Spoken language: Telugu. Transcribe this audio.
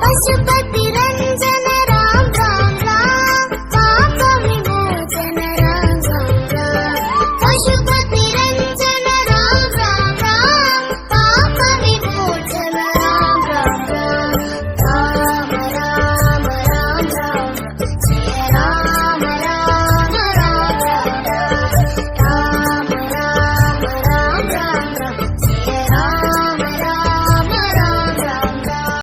我喜欢